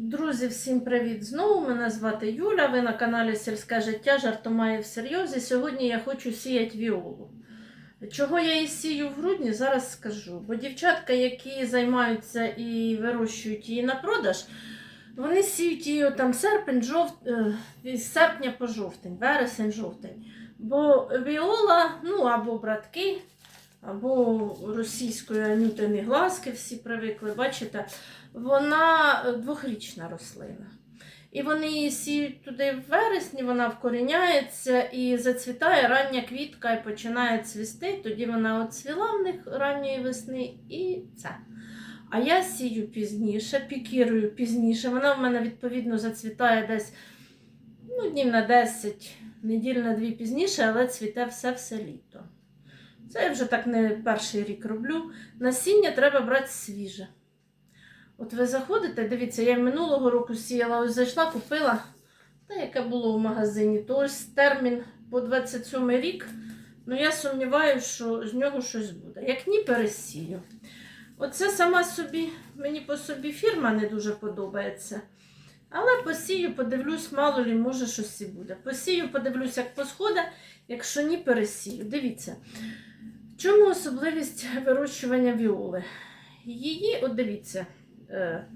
Друзі, всім привіт знову. Мене звати Юля. Ви на каналі Сільське життя Жартомає всерйоз. І сьогодні я хочу сіяти віолу. Чого я її сію в грудні, зараз скажу. Бо дівчатка, які займаються і вирощують її на продаж, вони сіють її там серпень, жовт... е, з серпня по жовтень, вересень, жовтень. Бо віола, ну або братки, або російської анютини глазки, всі привикли, бачите, вона е, двохрічна рослина. І вони її сіють туди в вересні, вона вкоріняється і зацвітає рання квітка і починає цвісти. Тоді вона оцвіла в них ранньої весни і це. А я сію пізніше, пікірую пізніше. Вона в мене відповідно зацвітає десь ну, днів на 10, неділь на дві пізніше, але цвіте все все літо. Це я вже так не перший рік роблю. Насіння треба брати свіже. От ви заходите, дивіться, я минулого року сіяла, ось зайшла, купила, та яке було в магазині, то ось термін по 27 рік. Ну я сумніваюся, що з нього щось буде. Як ні, пересію. Оце сама собі, мені по собі фірма не дуже подобається. Але посію, подивлюсь, мало лі, може щось і буде. Посію, подивлюсь, як посходить, якщо ні, пересію. Дивіться. Чому особливість вирощування віоли? Її, от дивіться, е,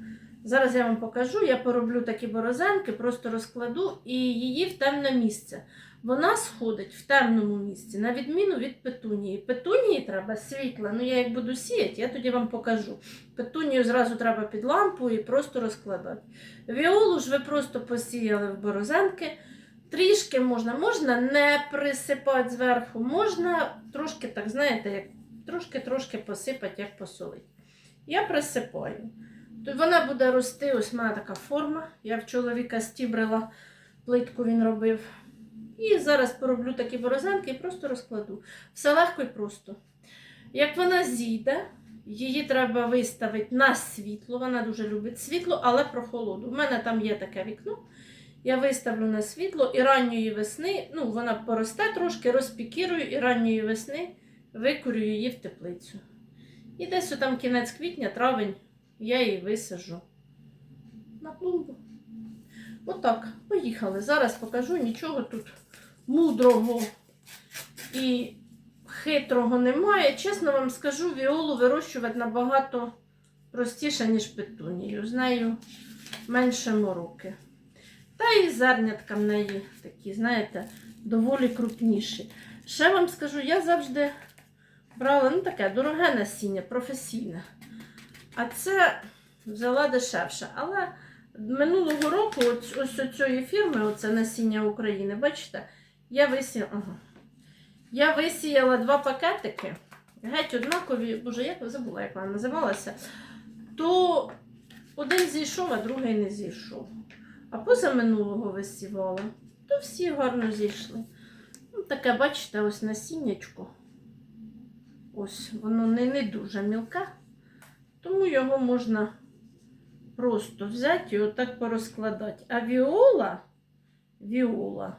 зараз я вам покажу, я пороблю такі борозенки, просто розкладу і її в темне місце. Вона сходить в темному місці, на відміну від петунії. Петунії треба світла. Ну, я як буду сіяти, я тоді вам покажу. Петунію зразу треба під лампу і просто розкладати. Віолу ж ви просто посіяли в борозенки. Трішки можна, можна не присипати зверху, можна трошки, так знаєте, як трошки-трошки посипати, як посолити. Я присипаю. То вона буде рости, ось в мене така форма. Я в чоловіка стібрила плитку, він робив. І зараз пороблю такі борозенки і просто розкладу. Все легко і просто. Як вона зійде, її треба виставити на світло. Вона дуже любить світло, але прохолоду. У мене там є таке вікно. Я виставлю на світло і ранньої весни, ну, вона поросте трошки, розпікірую і ранньої весни викурю її в теплицю. І десь там кінець квітня, травень, я її висаджу на клумбу. Отак, поїхали. Зараз покажу, нічого тут мудрого і хитрого немає. Чесно вам скажу, віолу вирощувати набагато простіше, ніж петунію. З нею менше мороки. Та і зернятка в неї такі, знаєте, доволі крупніші. Ще вам скажу, я завжди брала ну, таке дороге насіння, професійне. А це взяла дешевше. Але минулого року ось, ось цієї фірми, оце насіння України, бачите, я висіяла. Ага. Я висіяла два пакетики, геть однакові, боже, як забула, як вона називалася, то один зійшов, а другий не зійшов. А позаминулого висівала, то всі гарно зійшли. Ну, таке, бачите, ось насіннячко. Ось, воно не, не дуже мілке, тому його можна просто взяти і отак порозкладати. А віола, віола,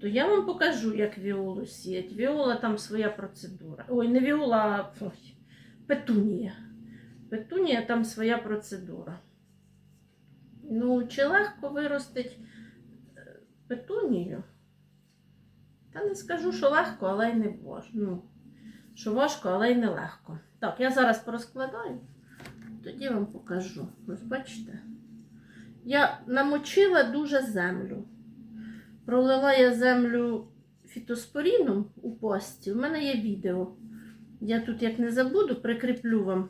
то я вам покажу, як віолу сіять. Віола там своя процедура. Ой, не віола, а ой, петунія. Петунія там своя процедура. Ну, чи легко виростить е, петунію? Та не скажу, що легко, але й не важко. Ну, що важко, але й не легко. Так, я зараз порозкладаю, тоді вам покажу. Ось бачите? Я намочила дуже землю. Пролила я землю фітоспоріном у пості. У мене є відео. Я тут, як не забуду, прикріплю вам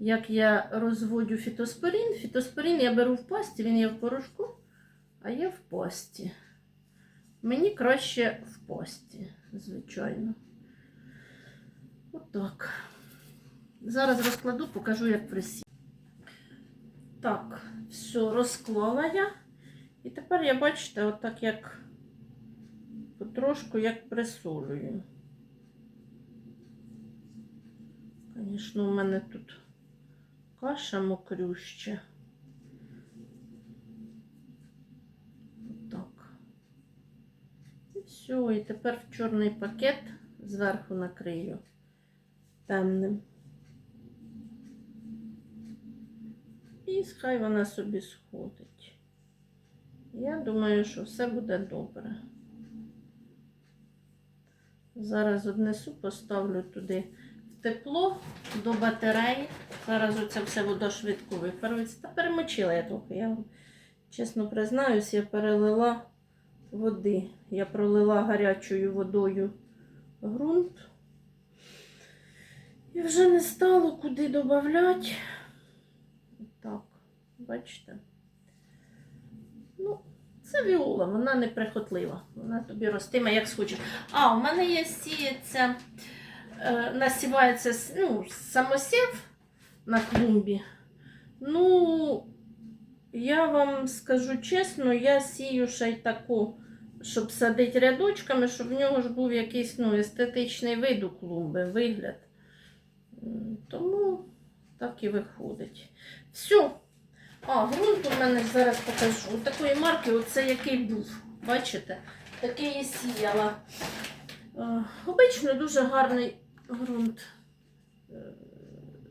як я розводю фітоспорін. Фітоспорін я беру в пості, він є в порошку, а є в пості. Мені краще в пості, звичайно. Отак. Зараз розкладу, покажу, як присі. Так, все, розклала я. І тепер я, бачите, отак як потрошку як присолюю. Звісно, у мене тут каша мокрюща. Отак. І все, і тепер в чорний пакет зверху накрию темним. І хай вона собі сходить. Я думаю, що все буде добре. Зараз однесу, поставлю туди тепло до батареї. Зараз оце все вода швидко випарується. Та перемочила я трохи. Я вам чесно признаюсь, я перелила води. Я пролила гарячою водою ґрунт. І вже не стало куди додати. Так, бачите. Ну, це віола, вона неприхотлива. Вона тобі ростиме, як схочеш. А, у мене є сіється, насівається ну, самосів на клумбі. Ну, я вам скажу чесно, я сію ще й таку, щоб садити рядочками, щоб в нього ж був якийсь ну, естетичний вид у клумби, вигляд. Тому так і виходить. Все. А, ґрунт у мене зараз покажу. Такої марки, оце який був. Бачите? Такий я сіяла. Е, Обично дуже гарний ґрунт. Е,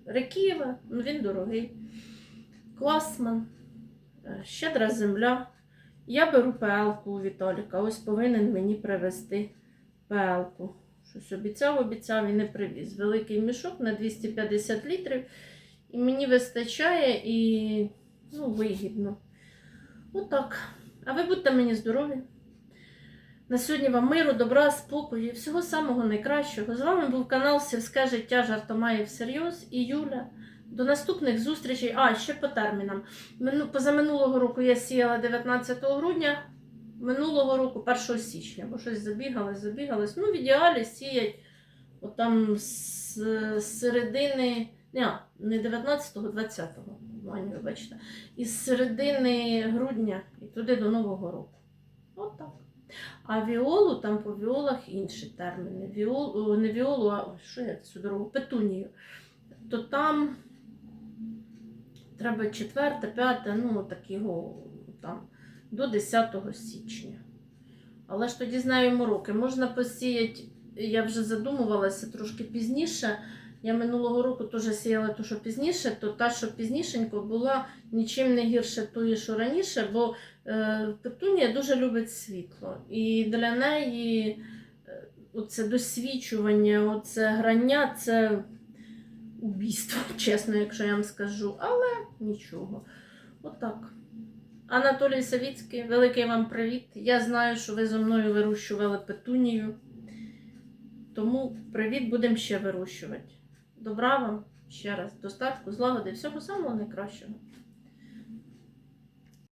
Реківа, ну він дорогий. Класман, Е, щедра земля. Я беру пелку у Віталіка. Ось повинен мені привезти пелку. Щось обіцяв, обіцяв і не привіз. Великий мішок на 250 літрів. І мені вистачає і ну, вигідно. Отак. А ви будьте мені здорові. На сьогодні вам миру, добра, спокою і всього самого найкращого. З вами був канал Сільське життя жартомає всерйоз і Юля. До наступних зустрічей. А, ще по термінам. Позаминулого року я сіяла 19 грудня, минулого року 1 січня, бо щось забігалось, забігалось. Ну, в ідеалі сіять отам з, середини, не, не 19-го, 20-го, Ваню, вибачте, із середини грудня і туди до Нового року. Отак. А віолу, там по віолах інші терміни. Віол, не віолу, а що я цю дорогу? Петунію. То там треба четверте, п'яте, ну такого там до 10 січня. Але ж тоді знаємо роки. Можна посіяти, я вже задумувалася трошки пізніше. Я минулого року теж сіяла ту, що пізніше, то та, що пізнішенько, була нічим не гірше тої, що раніше, бо е, петунія дуже любить світло. І для неї е, оце досвічування, оце грання це убійство, чесно, якщо я вам скажу. Але нічого. Отак. Анатолій Савіцький, великий вам привіт. Я знаю, що ви зі мною вирощували петунію. Тому привіт, будемо ще вирощувати. Добра вам ще раз, достатку, злагоди, всього самого найкращого.